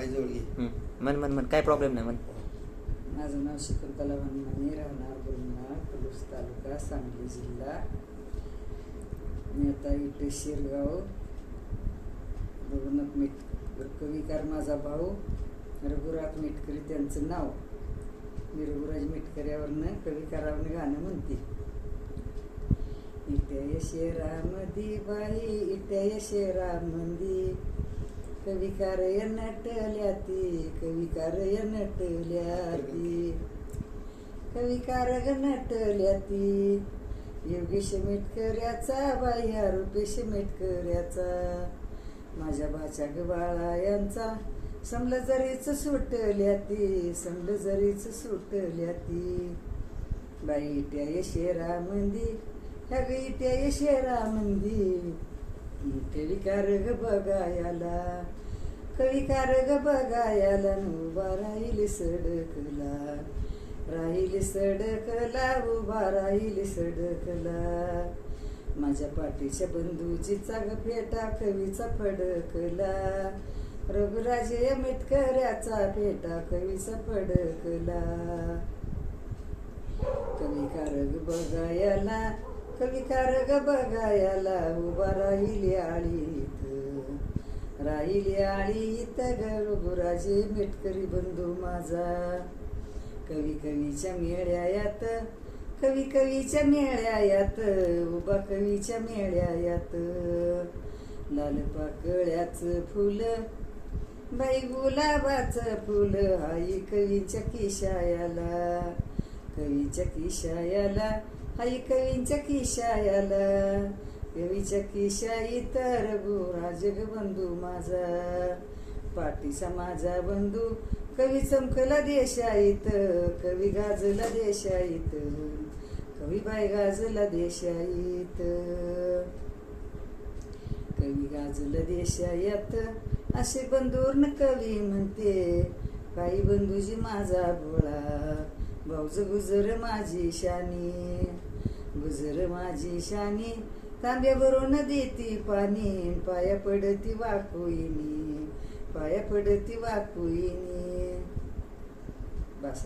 घे. म्हण म्हण म्हण. काय प्रॉब्लेम नाही म्हण. माझं नाव शकुंतला वनमाने राहणार बुलढाणा पलूस तालुका सांगली जिल्हा. मी आता इथे शिरगाव. रघुनाथ मेट कविकार माझा भाऊ रघुराथ मेटकरी त्यांचं नाव. मी रघुराज मेटकऱ्यावरनं कविकारावरनं गाणं म्हणते. इट्या शेरामधी बाई इट्या शेरामंदी कविकार नटल्या ती कविकार नटल्या ती कविकार नटल्या ती योगेश मेटकऱ्याचा बाह्या रुपेश याचा माझ्या भाच्या गबाळा यांचा समलं जरीच सुटल्या ती समलं जरीच सुटल्या ती बाई त्या यशेरा मंदी ह्या गई त्या यशेरा मंदी कविकार ग बघायला. कविकार ग बघायला उभा राहील सडकला. राहील सडकला उभा राहील सडकला. माझ्या पाठीच्या बंधूची चाग फेटा कवीचा फडकला. रघुराजे मिटकऱ्याचा फेटा कवीचा फडकला. कविकार ग बघायला कविता रग बघायला उभा राहिली आळीत राहिली आळीत ग रघुराजे मेटकरी बंधू माझा कवी कवीच्या मेळ्यात कवी कवीच्या मेळ्यात उभा कवीच्या मेळ्यात लाल पाकळ्याच फुल बाई गुलाबाचं फुल आई कवीच्या किशायाला कवीच्या किशायाला हाई कवींच्या किशायाला कवीच्या किशाई तर गोरा जगबंधू बंधू माझा. पाठीचा माझा बंधू कवी चमकला देशाईत कवी गाजला देशाईत कवी बाय गाजला देशाईत. कवी गाजला देशायात असे बंधूर कवी म्हणते काही बंधूजी माझा भोळा भाऊज गुजर माझी शानी. गुजर माझी शानी तांब्यावरून देती पाणी पाया पडती वाकुईनी पाया पडती वाकुईनी. बस